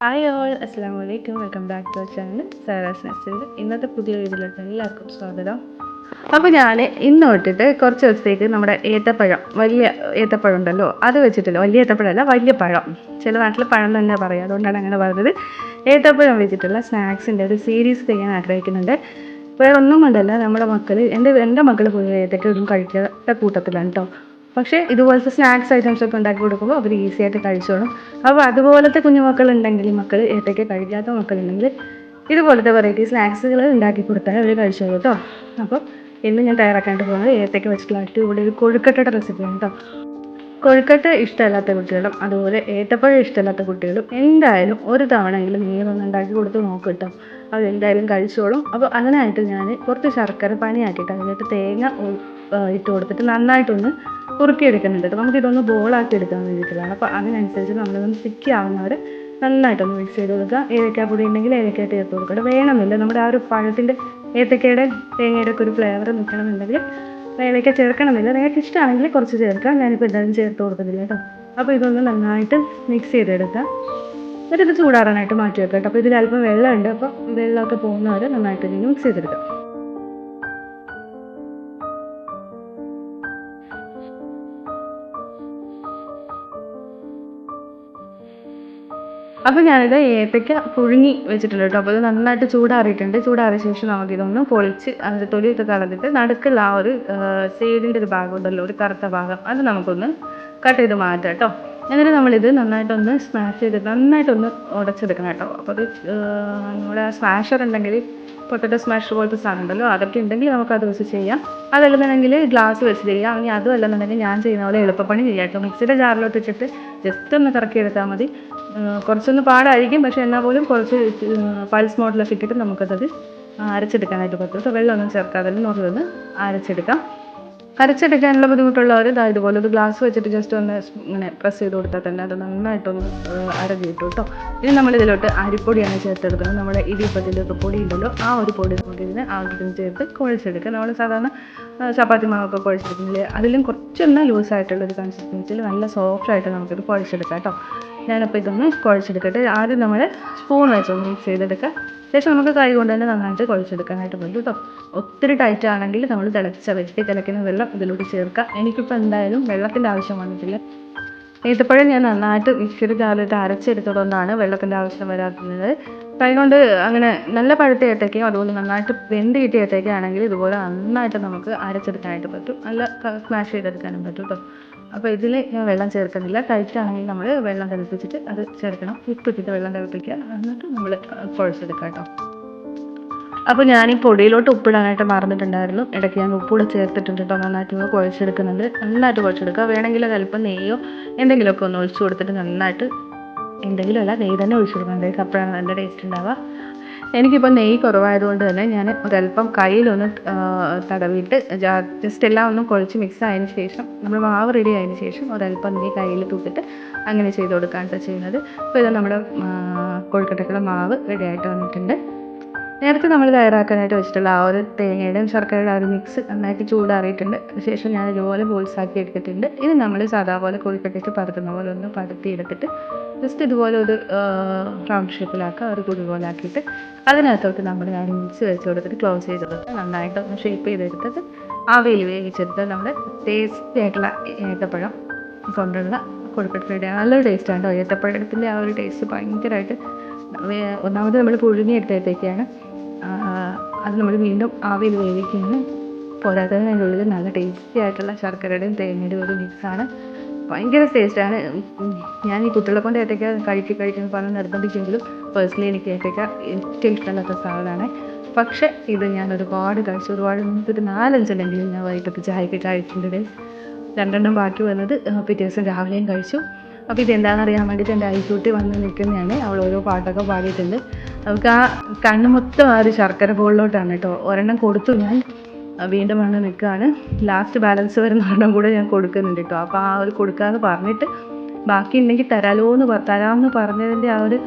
Hi all അസ്സാം വലൈക്കും welcome back to channel Saras Naseer ഇന്നത്തെ പുതിയ വീഡിയോയിലോട്ട് എല്ലാവർക്കും സ്വാഗതം. അപ്പോൾ ഞാൻ ഇന്ന് തൊട്ടിട്ട് കുറച്ച് ദിവസത്തേക്ക് നമ്മുടെ ഏത്തപ്പഴം വലിയ ഏത്തപ്പഴം ഉണ്ടല്ലോ അത് വെച്ചിട്ടില്ല വലിയ ഏത്തപ്പഴമല്ല വലിയ പഴം. ചില നാട്ടിൽ പഴം തന്നെ പറയും. അതുകൊണ്ടാണ് അങ്ങനെ പറഞ്ഞത്. ഏത്തപ്പഴം വെച്ചിട്ടുള്ള സ്നാക്സിന്റെ ഒരു സീരീസ് ചെയ്യാൻ ആഗ്രഹിക്കുന്നുണ്ട്. വേറെ ഒന്നും കൊണ്ടല്ല നമ്മുടെ മക്കൾ എന്റെ എന്റെ മക്കൾ പൊതുവെ ഏതൊക്കെ ഒന്നും കഴിക്കാത്ത കൂട്ടത്തിലാണ് കേട്ടോ പക്ഷേ ഇതുപോലത്തെ സ്നാക്സ് ഐറ്റംസ് ഒക്കെ ഉണ്ടാക്കി കൊടുക്കുമ്പോൾ അവർ ഈസി ആയിട്ട് കഴിച്ചോളും. അപ്പോൾ അതുപോലത്തെ കുഞ്ഞു മക്കളുണ്ടെങ്കിൽ മക്കൾ ഏതൊക്കെ കഴിക്കാത്ത മക്കളുണ്ടെങ്കിൽ ഇതുപോലത്തെ വെറൈറ്റി സ്നാക്സുകൾ ഉണ്ടാക്കി കൊടുത്താൽ അവർ കഴിച്ചോളൂ കേട്ടോ. അപ്പോൾ ഇന്ന് ഞാൻ തയ്യാറാക്കാനായിട്ട് പോകുന്നത് ഏത്തയ്ക്ക് വെച്ചിട്ടുള്ള അടിപൊളി ഒരു കൊഴുക്കട്ടയുടെ റെസിപ്പിയാണ് കേട്ടോ. കൊഴുക്കട്ട ഇഷ്ടമല്ലാത്ത കുട്ടികളും അതുപോലെ ഏത്തപ്പഴം ഇഷ്ടമല്ലാത്ത കുട്ടികളും എന്തായാലും ഒരു തവണയെങ്കിലും നീരൊന്ന് ഉണ്ടാക്കി കൊടുത്ത് നോക്കും കേട്ടോ. എന്തായാലും കഴിച്ചോളും. അപ്പോൾ അതിനായിട്ട് ഞാൻ കുറച്ച് ശർക്കര പനിയാക്കിയിട്ട് അതിനായിട്ട് തേങ്ങ ഇട്ട് കൊടുത്തിട്ട് നന്നായിട്ടൊന്ന് കുറുക്കിയെടുക്കുന്നുണ്ട്. നമുക്ക് ഇതൊന്ന് ബോളാക്കി എടുക്കാൻ വേണ്ടിയിട്ടാണ് അപ്പോൾ അതിനനുസരിച്ച് നമ്മളിതൊന്ന് സ്റ്റിക്കി ആവുന്നവരെ നന്നായിട്ടൊന്ന് മിക്സ് ചെയ്ത് കൊടുക്കുക. ഏലക്കാപ്പൊടി ഉണ്ടെങ്കിൽ ഏലക്കായ ചേർത്ത് കൊടുക്കുക. വേണമെന്നില്ല. നമ്മുടെ ആ ഒരു പഴത്തിന്റെ ഏത്തക്കയുടെ തേങ്ങയുടെ ഒക്കെ ഒരു ഫ്ലേവർ നിൽക്കണമെന്നുണ്ടെങ്കിൽ ഏലക്ക ചേർക്കണമെന്നില്ല. നിങ്ങൾക്ക് ഇഷ്ടമാണെങ്കിൽ കുറച്ച് ചേർക്കാം. ഞാനിപ്പോൾ എന്തായാലും ചേർത്ത് കൊടുക്കുന്നില്ല കേട്ടോ. അപ്പോൾ ഇതൊന്ന് നന്നായിട്ട് മിക്സ് ചെയ്തെടുക്കുക. എന്നിട്ട് ഇത് ചൂടാറാനായിട്ട് മാറ്റി വെക്കാം കേട്ടോ. അപ്പോൾ ഇതിൽ അല്പം വെള്ളമുണ്ട്. അപ്പോൾ വെള്ളമൊക്കെ പോകുന്നവരെ നന്നായിട്ട് ഇതിന് മിക്സ് ചെയ്തെടുക്കാം അപ്പോൾ ഞാനിത് ഏത്തയ്ക്ക പുഴുങ്ങി വെച്ചിട്ടുണ്ട് കേട്ടോ. അപ്പോൾ ഇത് നന്നായിട്ട് ചൂടാറിയിട്ടുണ്ട്. ചൂടാറിയ ശേഷം നമുക്ക് ഇതൊന്ന് പൊളിച്ച് അതിന്റെ തൊലിയൊക്കെ കളഞ്ഞിട്ട് നടുക്കുള്ള ആ ഒരു സൈഡിന്റെ ഒരു ഭാഗം ഉണ്ടല്ലോ ഒരു കറുത്ത ഭാഗം അത് നമുക്കൊന്ന് കട്ട് ചെയ്ത് മാറ്റാം കേട്ടോ. എന്നിട്ട് നമ്മളിത് നന്നായിട്ടൊന്ന് സ്മാഷ് ചെയ്ത് നന്നായിട്ടൊന്ന് ഉടച്ചെടുക്കണം കേട്ടോ. അപ്പോൾ അത് നമ്മുടെ സ്മാഷർ ഉണ്ടെങ്കിൽ പൊട്ടറ്റോ സ്മാഷർ പോലത്തെ സാധനം ഉണ്ടല്ലോ അതൊക്കെ ഉണ്ടെങ്കിൽ നമുക്ക് അത് വെച്ച് ചെയ്യാം. അതല്ലെന്നുണ്ടെങ്കിൽ ഗ്ലാസ് വെച്ച് ചെയ്യാം. അങ്ങനെ അതും അല്ലെന്നുണ്ടെങ്കിൽ ഞാൻ ചെയ്യുന്ന പോലെ എളുപ്പപ്പണി ചെയ്യാം കേട്ടോ. മിക്സിയുടെ ജാറിലോട്ട് വെച്ചിട്ട് ജസ്റ്റ് ഒന്ന് കറക്കി എടുത്താൽ മതി. കുറച്ചൊന്ന് പാടായിരിക്കും പക്ഷേ എന്നാൽ പോലും കുറച്ച് പൾസ് മോഡലൊക്കെ ഇട്ടിട്ട് നമുക്കതത് അരച്ചെടുക്കാനായിട്ട് പറ്റും. വെള്ളമൊന്നും ചേർക്കാതെ നമുക്കത് അരച്ചെടുക്കാം. അരച്ചെടുക്കാനുള്ള ബുദ്ധിമുട്ടുള്ളവർ ഇതാ ഇതുപോലെ ഒരു ഗ്ലാസ് വെച്ചിട്ട് ജസ്റ്റ് ഒന്ന് ഇങ്ങനെ പ്രസ് ചെയ്ത് കൊടുത്താൽ തന്നെ അത് നന്നായിട്ടൊന്ന് അരഞ്ഞ് കിട്ടും കേട്ടോ ഇനി നമ്മൾ ഇതിലോട്ട് അരിപ്പൊടിയാണ് ചേർത്തെടുക്കുന്നത്. നമ്മുടെ ഇടിയപ്പത്തിന്റെ ഒക്കെ പൊടി ഉണ്ടല്ലോ ആ ഒരു പൊടി നമുക്ക് ഇതിന് ആവശ്യത്തിന് ചേർത്ത് കുഴച്ചെടുക്കുക നമ്മൾ സാധാരണ ചപ്പാത്തി മാവൊക്കെ കുഴച്ചെടുക്കുന്നില്ലേ അതിലും കുറച്ചൊന്ന് ലൂസായിട്ടുള്ള ഒരു കൺസിസ്റ്റൻസിയിൽ നല്ല സോഫ്റ്റായിട്ട് നമുക്കിത് കുഴച്ചെടുക്കാം കേട്ടോ ഞാനപ്പോൾ ഇതൊന്ന് കുഴച്ചെടുക്കട്ടെ. ആദ്യം നമ്മൾ സ്പൂൺ വെച്ചൊന്ന് മിക്സ് ചെയ്തെടുക്കുക ശേഷം നമുക്ക് കൈ കൊണ്ട് തന്നെ നന്നായിട്ട് കുഴച്ചെടുക്കാനായിട്ട് പറ്റും കേട്ടോ. ഒത്തിരി ടൈറ്റ് ആണെങ്കിൽ നമ്മൾ തിളച്ച വെട്ടി തിളയ്ക്കുന്ന വെള്ളം ഇതിലോട്ട് ചേർക്കുക എനിക്കിപ്പോൾ എന്തായാലും വെള്ളത്തിന്റെ ആവശ്യം വന്നിട്ടില്ല. ഏത്തപ്പഴം ഞാൻ നന്നായിട്ട് മിക്സിയിൽ ചാലിട്ട് അരച്ചെടുത്തതുകൊണ്ടാണ് വെള്ളത്തിന്റെ ആവശ്യം വരാത്തത്. കൈ കൊണ്ട് അങ്ങനെ നല്ല പഴുത്ത ഏത്തയ്ക്കയും അതുപോലെ നന്നായിട്ട് വെന്ത് കിട്ടിയ ഏത്തയ്ക്കയാണെങ്കിൽ ഇതുപോലെ നന്നായിട്ട് നമുക്ക് അരച്ചെടുക്കാനായിട്ട് പറ്റും. നല്ല സ്മാഷ് ചെയ്തെടുക്കാനും പറ്റും കേട്ടോ അപ്പോൾ ഇതിൽ ഞാൻ വെള്ളം ചേർക്കുന്നില്ല. ടൈറ്റാണെങ്കിൽ നമ്മൾ വെള്ളം തിളപ്പിച്ചിട്ട് അത് ചേർക്കണം. ഉപ്പിട്ടിട്ട് വെള്ളം തിളപ്പിക്കുക. എന്നിട്ട് നമ്മൾ കുഴച്ചെടുക്കുക കേട്ടോ അപ്പോൾ ഞാൻ ഈ പൊടിയിലോട്ട് ഉപ്പിടാനായിട്ട് മറന്നിട്ടുണ്ടായിരുന്നു. ഇടയ്ക്ക് ഞാൻ ഉപ്പൂടെ ചേർത്തിട്ടുണ്ട് കേട്ടോ നന്നായിട്ട് ഒന്ന് കുഴച്ചെടുക്കുന്നുണ്ട്. നന്നായിട്ട് കുഴച്ചെടുക്കുക. വേണമെങ്കിൽ അത് അല്പം നെയ്യോ എന്തെങ്കിലുമൊക്കെ ഒന്ന് ഒഴിച്ചു കൊടുത്തിട്ട് നന്നായിട്ട് എന്തെങ്കിലും അല്ല നെയ്യ് തന്നെ ഒഴിച്ചു കൊടുക്കണം guys. അപ്പോഴാണ് നല്ല ടേസ്റ്റ് ഉണ്ടാവുക. എനിക്കിപ്പോൾ നെയ്യ് കുറവായതുകൊണ്ട് തന്നെ ഞാൻ ഒരല്പം കയ്യിലൊന്ന് തടവിയിട്ട് ജസ്റ്റ് എല്ലാം ഒന്നും കുഴച്ച് മിക്സ് ആയതിന് ശേഷം നമ്മൾ മാവ് റെഡി ആയതിന് ശേഷം ഒരല്പം നെയ്യ് കയ്യിൽ തൂക്കിട്ട് അങ്ങനെ ചെയ്ത് കൊടുക്കുകയാണ് ചെയ്യുന്നത്. അപ്പോൾ ഇത് നമ്മുടെ കൊഴുക്കട്ടക്കുള്ള മാവ് റെഡി ആയിട്ട് വന്നിട്ടുണ്ട്. നേരത്തെ നമ്മൾ തയ്യാറാക്കാനായിട്ട് വെച്ചിട്ടുള്ള ആ ഒരു തേങ്ങയുടെയും ശർക്കരയുടെ ആ ഒരു മിക്സ് നന്നായിട്ട് ചൂടാറിയിട്ടുണ്ട്. അതിനുശേഷം ഞാൻ ഇതുപോലെ ബോൾസ് ആക്കി എടുത്തിട്ടുണ്ട്. ഇത് നമ്മൾ സാധാ പോലെ കോഴിക്കട്ടയ്ക്ക് പരത്തുന്ന പോലെ ഒന്ന് പരത്തി എടുത്തിട്ട് ജസ്റ്റ് ഇതുപോലെ ഒരു റൗണ്ട് ഷേപ്പിലാക്കുക ഒരു കുടി പോലെ ആക്കിയിട്ട് അതിനകത്തോട്ട് നമ്മൾ ഞാൻ മിക്സ് വെച്ച് കൊടുത്തിട്ട് ക്ലോസ് ചെയ്ത് കൊടുത്ത് നന്നായിട്ട് ഒന്ന് ഷേപ്പ് ചെയ്തെടുത്തിട്ട് ആവയിൽ വേവിച്ചെടുത്ത് നമ്മുടെ ടേസ്റ്റി ആയിട്ടുള്ള ഏത്തപ്പഴം കൊണ്ടുള്ള കൊഴുക്കട്ടയുടെ നല്ലൊരു ടേസ്റ്റാണ് ഏത്തപ്പഴത്തിന്റെ ആ ഒരു ടേസ്റ്റ് ഭയങ്കരമായിട്ട് ഒന്നാമത് നമ്മൾ പുഴുങ്ങിയെടുത്തേക്കാണ് അത് നമ്മൾ വീണ്ടും ആവിയിൽ വേവിക്കുന്നത് പോരാത്തതിന് അതിന്റെ ഉള്ളിൽ നല്ല ടേസ്റ്റി ആയിട്ടുള്ള ശർക്കരയുടെയും തേങ്ങയുടെയും ഒരു മിക്സാണ് ഭയങ്കര ടേസ്റ്റാണ് ഞാൻ ഈ കുട്ടികളെ കൊണ്ട് ഏത്തയ്ക്ക കഴിക്കി കഴിക്കുന്ന പറഞ്ഞ് നിർബന്ധിച്ചെങ്കിലും പേഴ്സണലി എനിക്ക് ഏത്തയ്ക്ക ഏറ്റവും ഇഷ്ടമില്ലാത്ത സാധനമാണ്. പക്ഷേ ഇത് ഞാൻ ഒരുപാട് കഴിച്ചു. ഒരുപാട് ഒരു നാലഞ്ചല്ലെങ്കിലും ഞാൻ വൈകിട്ടത്തെ ചായക്ക് കഴിച്ചിട്ടുണ്ട് രണ്ടെണ്ണം ബാക്കി വന്നത് പിറ്റേ ദിവസം രാവിലെയും കഴിച്ചു. അപ്പോൾ ഇതെന്താണെന്ന് അറിയാൻ വേണ്ടിയിട്ട് എന്റെ ഐക്യൂട്ടി വന്ന് നിൽക്കുന്നതാണ്. അവൾ ഓരോ പാട്ടൊക്കെ പാടിയിട്ടുണ്ട്. അവൾക്ക് ആ കണ്ണ് മൊത്തം ആ ഒരു ശർക്കര ബോളിലോട്ടാണ് കേട്ടോ. ഒരെണ്ണം കൊടുത്തു ഞാൻ. വീണ്ടും വന്ന് നിൽക്കുകയാണ്. ലാസ്റ്റ് ബാലൻസ് വരുന്ന ഒരെണ്ണം കൂടെ ഞാൻ കൊടുക്കുന്നുണ്ട് കേട്ടോ. അപ്പോൾ ആ ഒരു കൊടുക്കാമെന്ന് പറഞ്ഞിട്ട് ബാക്കി ഉണ്ടെങ്കിൽ തരാലോ എന്ന് തരാമെന്ന് പറഞ്ഞതിന്റെ ആ ഒരു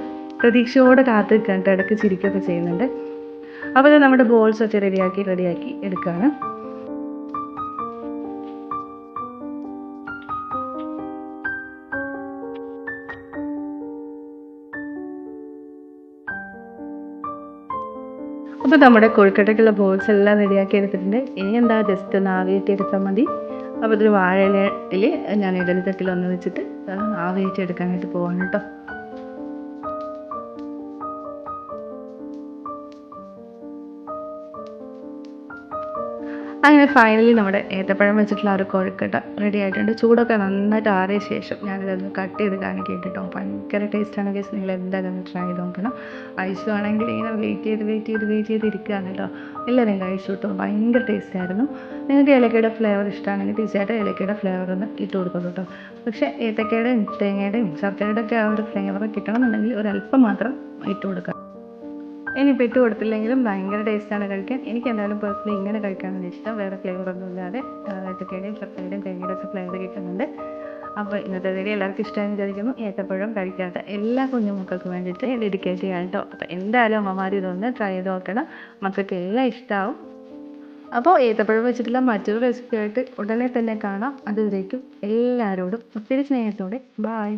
പ്രതീക്ഷയോടെ കാത്ത് നിൽക്കാൻ ഇടയ്ക്ക് ചിരിക്കുകയൊക്കെ ചെയ്യുന്നുണ്ട്. അപ്പോൾ നമ്മുടെ ബോൾസ് ഒക്കെ റെഡിയാക്കി റെഡിയാക്കി എടുക്കുകയാണ്. അപ്പോൾ നമ്മുടെ കൊഴുക്കട്ടയ്ക്കുള്ള ബോൾസ് എല്ലാം റെഡിയാക്കി എടുത്തിട്ടുണ്ട്. ഇനി എന്താ ജസ്റ്റ് ഒന്ന് ആവിയേറ്റി എടുത്താൽ മതി. അപ്പോൾ ഇതൊരു വാഴയിലയിൽ ഞാൻ ഇടലി തട്ടിൽ ഒന്ന് വെച്ചിട്ട് ആവിയേറ്റി എടുക്കാനായിട്ട് പോവാണ് കേട്ടോ. അങ്ങനെ ഫൈനലി നമ്മുടെ ഏത്തപ്പഴം വെച്ചിട്ടുള്ള ഒരു കൊഴുക്കട്ട റെഡി ആയിട്ടുണ്ട്. ചൂടൊക്കെ നന്നായിട്ട് ആറിയ ശേഷം ഞാനിതൊന്ന് കട്ട് ചെയ്ത് കാണിക്കാം കേട്ടോ ഭയങ്കര ടേസ്റ്റാണ് കേസ് നിങ്ങൾ എന്തായാലും ഒന്ന് ട്രൈ ചെയ്ത് നോക്കണം. ഐസു ആണെങ്കിൽ ഇങ്ങനെ വെയിറ്റ് ചെയ്ത് വെയിറ്റ് ചെയ്ത് വെയിറ്റ് ചെയ്ത് ഇരിക്കുകയാണ് കേട്ടോ. എല്ലാവരും കഴിച്ചു കിട്ടും ഭയങ്കര ടേസ്റ്റ് ആയിരുന്നു. നിങ്ങൾക്ക് ഏലക്കയുടെ ഫ്ലേവർ ഇഷ്ടമാണെങ്കിൽ തീർച്ചയായിട്ടും ഏലക്കയുടെ ഫ്ലേവർ ഒന്ന് ഇട്ട് കൊടുക്കും കേട്ടോ. പക്ഷേ ഏത്തക്കയുടെയും തേങ്ങയുടെയും ശർക്കരയുടെ ഒക്കെ ആ ഒരു ഫ്ലേവർ കിട്ടണമെന്നുണ്ടെങ്കിൽ ഒരല്പം മാത്രം ഇട്ട് കൊടുക്കുക. ഇനിയിപ്പോൾ ഇട്ട് കൊടുത്തില്ലെങ്കിലും ഭയങ്കര ടേസ്റ്റാണ് കഴിക്കാൻ. എനിക്ക് എന്തായാലും പേഴ്സണലി ഇങ്ങനെ കഴിക്കാനാണ് ഇഷ്ടം. വേറെ ഫ്ലേവറൊന്നും ഇല്ലാതെ ഏത്തക്കയുടെയും ചക്കയുടെയും തേങ്ങയുടെ ഒക്കെ ഫ്ലേവർ കിട്ടുന്നുണ്ട് അപ്പോൾ ഇന്നത്തെ വീഡിയോ എല്ലാവർക്കും ഇഷ്ടമായി വിചാരിക്കുന്നു. ഏത്തപ്പഴം കഴിക്കാത്ത എല്ലാ കുഞ്ഞുമക്കൾക്കും വേണ്ടിയിട്ട് ഡെഡിക്കേറ്റ് ചെയ്യാൻ കേട്ടോ അപ്പോൾ എന്തായാലും അമ്മമാർ ഇതൊന്ന് ട്രൈ ചെയ്ത് നോക്കണം. മക്കൾക്ക് എല്ലാം ഇഷ്ടമാവും അപ്പോൾ ഏത്തപ്പഴം വെച്ചിട്ടുള്ള മറ്റൊരു റെസിപ്പി ആയിട്ട് ഉടനെ തന്നെ കാണാം. അതുവരേക്കും എല്ലാവരോടും ഒത്തിരി സ്നേഹത്തോടെ ബായ്